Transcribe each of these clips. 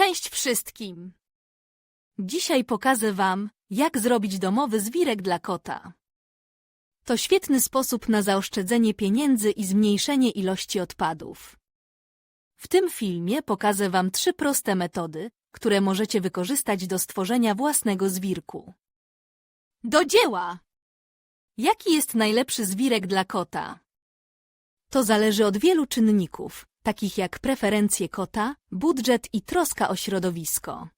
Cześć wszystkim! Dzisiaj pokażę Wam, jak zrobić domowy zwirek dla kota. To świetny sposób na zaoszczędzenie pieniędzy i zmniejszenie ilości odpadów. W tym filmie pokażę Wam trzy proste metody, które możecie wykorzystać do stworzenia własnego zwirku. Do dzieła! Jaki jest najlepszy zwirek dla kota? To zależy od wielu czynników, takich jak preferencje kota, budżet i troska o środowisko.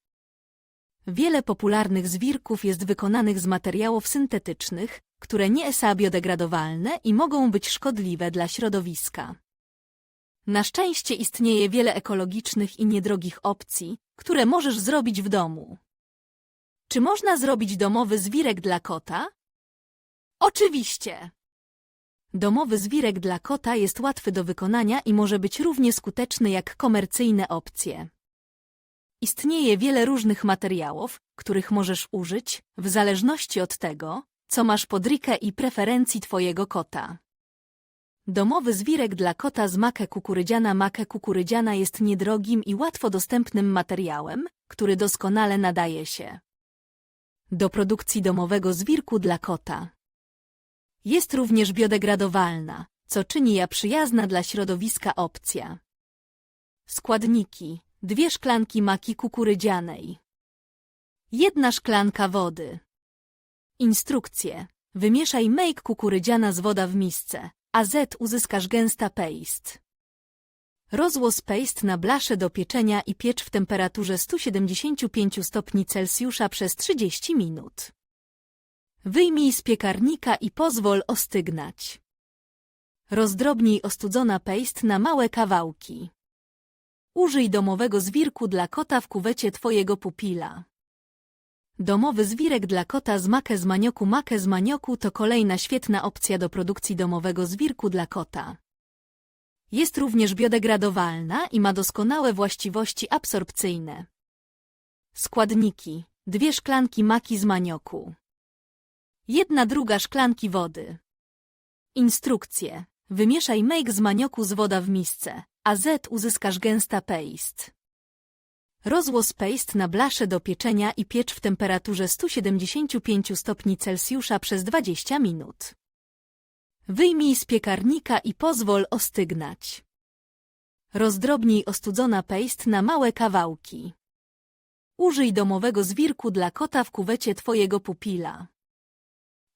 Wiele popularnych zwirków jest wykonanych z materiałów syntetycznych, które nie są biodegradowalne i mogą być szkodliwe dla środowiska. Na szczęście istnieje wiele ekologicznych i niedrogich opcji, które możesz zrobić w domu. Czy można zrobić domowy zwirek dla kota? Oczywiście! Domowy zwirek dla kota jest łatwy do wykonania i może być równie skuteczny jak komercyjne opcje. Istnieje wiele różnych materiałów, których możesz użyć, w zależności od tego, co masz pod rikę i preferencji Twojego kota. Domowy zwirek dla kota z makę kukurydziana Makę kukurydziana jest niedrogim i łatwo dostępnym materiałem, który doskonale nadaje się do produkcji domowego zwirku dla kota. Jest również biodegradowalna, co czyni ją przyjazna dla środowiska opcja. Składniki. Dwie szklanki maki kukurydzianej. Jedna szklanka wody. Instrukcje. Wymieszaj make kukurydziana z woda w misce, a Z uzyskasz gęsta paste. Rozłos paste na blaszę do pieczenia i piecz w temperaturze 175 stopni Celsjusza przez 30 minut. Wyjmij z piekarnika i pozwól ostygnać. Rozdrobnij ostudzona paste na małe kawałki. Użyj domowego zwirku dla kota w kuwecie Twojego pupila. Domowy zwirek dla kota z makę z manioku Makę z manioku to kolejna świetna opcja do produkcji domowego zwirku dla kota. Jest również biodegradowalna i ma doskonałe właściwości absorpcyjne. Składniki. Dwie szklanki maki z manioku. Jedna druga szklanki wody. Instrukcje. Wymieszaj make z manioku z woda w misce, a Z uzyskasz gęsta paste. Rozłos paste na blaszę do pieczenia i piecz w temperaturze 175 stopni Celsjusza przez 20 minut. Wyjmij z piekarnika i pozwól ostygnać. Rozdrobnij ostudzona paste na małe kawałki. Użyj domowego zwirku dla kota w kuwecie Twojego pupila.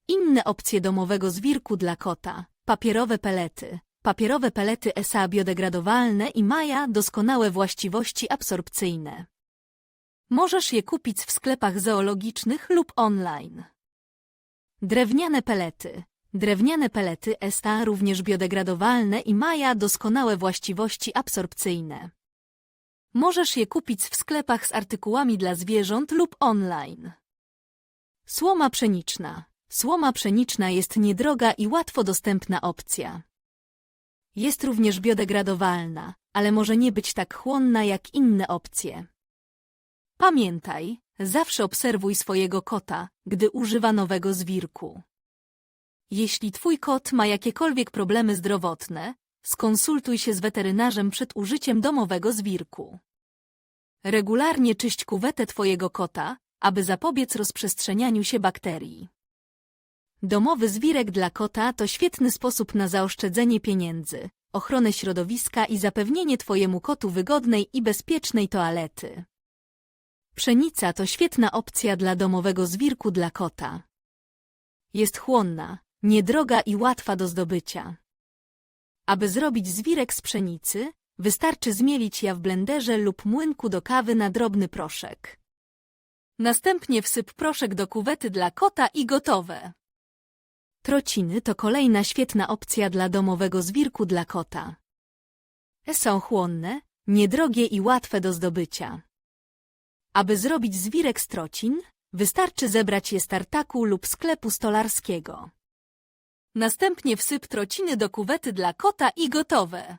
Inne opcje domowego zwirku dla kota. Papierowe pelety. Papierowe pelety ESA biodegradowalne i maja doskonałe właściwości absorpcyjne. Możesz je kupić w sklepach zoologicznych lub online. Drewniane pelety. Drewniane pelety ESA również biodegradowalne i maja doskonałe właściwości absorpcyjne. Możesz je kupić w sklepach z artykułami dla zwierząt lub online. Słoma pszeniczna. Słoma pszeniczna jest niedroga i łatwo dostępna opcja. Jest również biodegradowalna, ale może nie być tak chłonna jak inne opcje. Pamiętaj, zawsze obserwuj swojego kota, gdy używa nowego zwirku. Jeśli twój kot ma jakiekolwiek problemy zdrowotne, skonsultuj się z weterynarzem przed użyciem domowego zwirku. Regularnie czyść kuwetę twojego kota, aby zapobiec rozprzestrzenianiu się bakterii. Domowy zwirek dla kota to świetny sposób na zaoszczędzenie pieniędzy, ochronę środowiska i zapewnienie Twojemu kotu wygodnej i bezpiecznej toalety. Pszenica to świetna opcja dla domowego zwirku dla kota. Jest chłonna, niedroga i łatwa do zdobycia. Aby zrobić zwirek z pszenicy, wystarczy zmielić ja w blenderze lub młynku do kawy na drobny proszek. Następnie wsyp proszek do kuwety dla kota i gotowe. Trociny to kolejna świetna opcja dla domowego zwirku dla kota. Są chłonne, niedrogie i łatwe do zdobycia. Aby zrobić zwirek z trocin, wystarczy zebrać je z tartaku lub sklepu stolarskiego. Następnie wsyp trociny do kuwety dla kota i gotowe.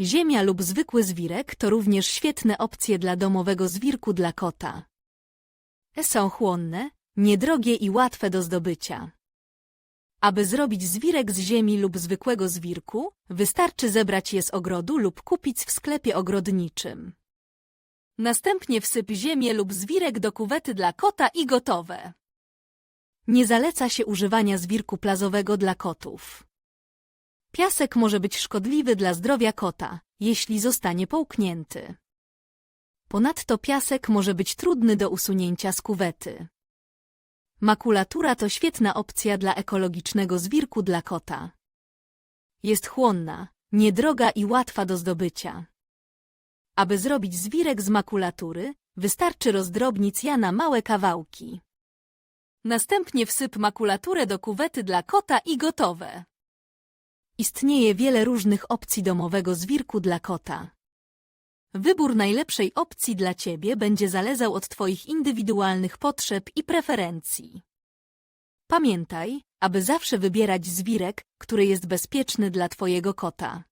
Ziemia lub zwykły zwirek to również świetne opcje dla domowego zwirku dla kota. Są chłonne, niedrogie i łatwe do zdobycia. Aby zrobić zwirek z ziemi lub zwykłego zwirku, wystarczy zebrać je z ogrodu lub kupić w sklepie ogrodniczym. Następnie wsyp ziemię lub zwirek do kuwety dla kota i gotowe. Nie zaleca się używania zwirku plazowego dla kotów. Piasek może być szkodliwy dla zdrowia kota, jeśli zostanie połknięty. Ponadto piasek może być trudny do usunięcia z kuwety. Makulatura to świetna opcja dla ekologicznego zwirku dla kota. Jest chłonna, niedroga i łatwa do zdobycia. Aby zrobić zwirek z makulatury, wystarczy rozdrobnić ja na małe kawałki. Następnie wsyp makulaturę do kuwety dla kota i gotowe. Istnieje wiele różnych opcji domowego zwirku dla kota. Wybór najlepszej opcji dla Ciebie będzie zależał od Twoich indywidualnych potrzeb i preferencji. Pamiętaj, aby zawsze wybierać zwirek, który jest bezpieczny dla Twojego kota.